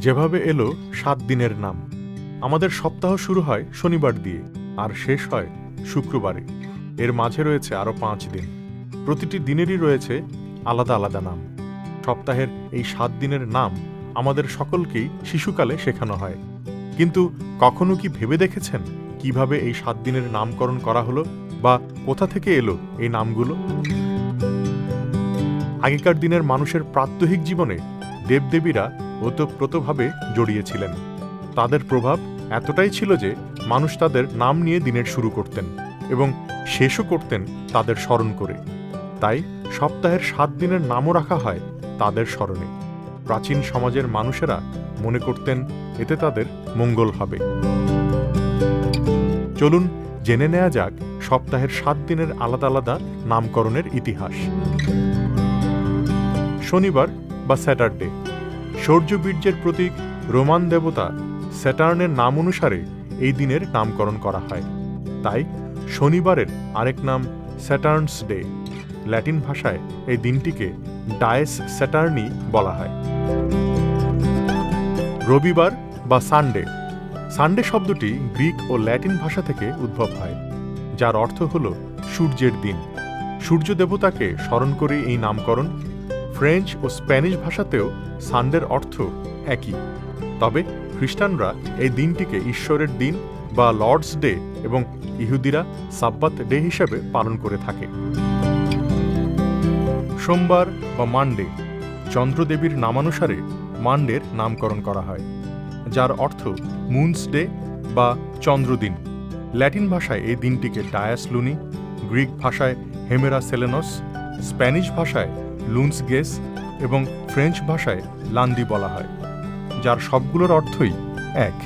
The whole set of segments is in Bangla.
যেভাবে এলো, সাত দিনের নাম। আমাদের সপ্তাহ শুরু হয় শনিবার দিয়ে, আর শেষ হয় শুক্রবারে। এর মাঝে রয়েছে আরও পাঁচ দিন। প্রতিটি দিনেরই রয়েছে আলাদা আলাদা নাম। সপ্তাহের এই সাত দিনের নাম আমাদের সকলকেই শিশুকালে শেখানো হয়। কিন্তু কখনো কি ভেবে দেখেছেন কীভাবে এই সাত দিনের নামকরণ করা হলো বা কোথা থেকে এলো এই নামগুলো? আগেকার দিনের মানুষের প্রাত্যহিক জীবনে দেবদেবীরা ওতপ্রোতভাবে জড়িয়েছিলেন। তাদের প্রভাব এতটাই ছিল যে মানুষ তাদের নাম নিয়ে দিনের শুরু করতেন এবং শেষও করতেন তাদের স্মরণ করে। তাই সপ্তাহের সাত দিনের নামও রাখা হয় তাদের স্মরণে। প্রাচীন সমাজের মানুষেরা মনে করতেন এতে তাদের মঙ্গল হবে। চলুন জেনে নেওয়া যাক সপ্তাহের সাত দিনের আলাদা আলাদা নামকরণের ইতিহাস। শনিবার বা স্যাটারডে সৌর্যবীর্যের প্রতীক রোমান দেবতা স্যাটার্নের নাম অনুসারে এই দিনের নামকরণ করা হয়। তাই শনিবারের আরেক নাম স্যাটার্নস ডে। ল্যাটিন ভাষায় এই দিনটিকে ডায়েস স্যাটার্নি বলা হয়। রবিবার বা সানডে। সানডে শব্দটি গ্রিক ও ল্যাটিন ভাষা থেকে উদ্ভব হয়, যার অর্থ হল সূর্যের দিন। সূর্য দেবতাকে স্মরণ করে এই নামকরণ ফ্রেঞ্চ ও স্প্যানিশ ভাষাতেও সানডের অর্থ একই। তবে খ্রিস্টানরা এই দিনটিকে ঈশ্বরের দিন বা লর্ডস ডে এবং ইহুদিরা সাব্বাত ডে হিসেবে পালন করে থাকে। সোমবার বা মানডে, চন্দ্রদেবীর নামানুসারে মানডের নামকরণ করা হয়, যার অর্থ মুনস ডে বা চন্দ্রদিন। ল্যাটিন ভাষায় এই দিনটিকে ডায়াস লুনি, গ্রিক ভাষায় হেমেরা সেলেনস স্প্যানিশ ভাষায় লুন্স গেস এবং ফ্রেঞ্চ ভাষায় লান্দি বলা হয়, যার সবগুলোর অর্থই এক।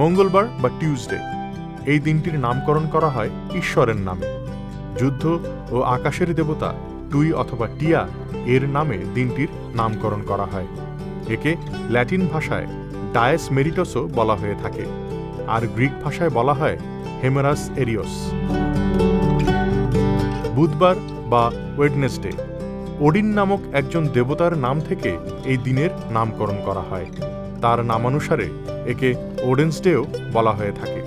মঙ্গলবার বা টিউসডে এই দিনটির নামকরণ করা হয় ঈশ্বরের নামে। যুদ্ধ ও আকাশের দেবতা টুই অথবা টিয়া এর নামে দিনটির নামকরণ করা হয়। একে ল্যাটিন ভাষায় ডায়েস মেরিটসও বলা হয়ে থাকে, আর গ্রিক ভাষায় বলা হয় হেমেরাস এরিয়স। বুধবার বা ওয়েডনেসডে ওডিন নামক একজন দেবতার নাম থেকে এই দিনের নামকরণ করা হয়। তার নামানুসারে একে ওডেন্সডেও বলা হয়ে থাকে।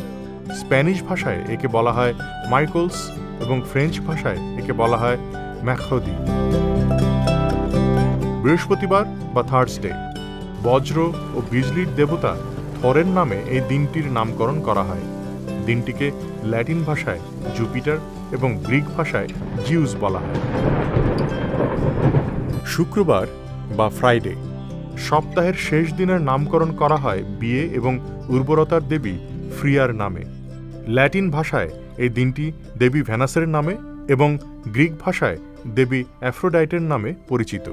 স্প্যানিশ ভাষায় একে বলা হয় মাইকলস এবং ফ্রেঞ্চ ভাষায় একে বলা হয় ম্যাখদি। বৃহস্পতিবার বা থার্সডে, বজ্র ও বিজলির দেবতা থরের নামে এই দিনটির নামকরণ করা হয়। দিনটিকে ল্যাটিন ভাষায় জুপিটার এবং গ্রিক ভাষায় জিউস বলা হয়। শুক্রবার বা ফ্রাইডে সপ্তাহের শেষ দিনের নামকরণ করা হয় বিয়ে এবং উর্বরতার দেবী ফ্রিয়ার নামে। ল্যাটিন ভাষায় এই দিনটি দেবী ভ্যানাসের নামে এবং গ্রিক ভাষায় দেবী অ্যাফ্রোডাইটের নামে পরিচিত।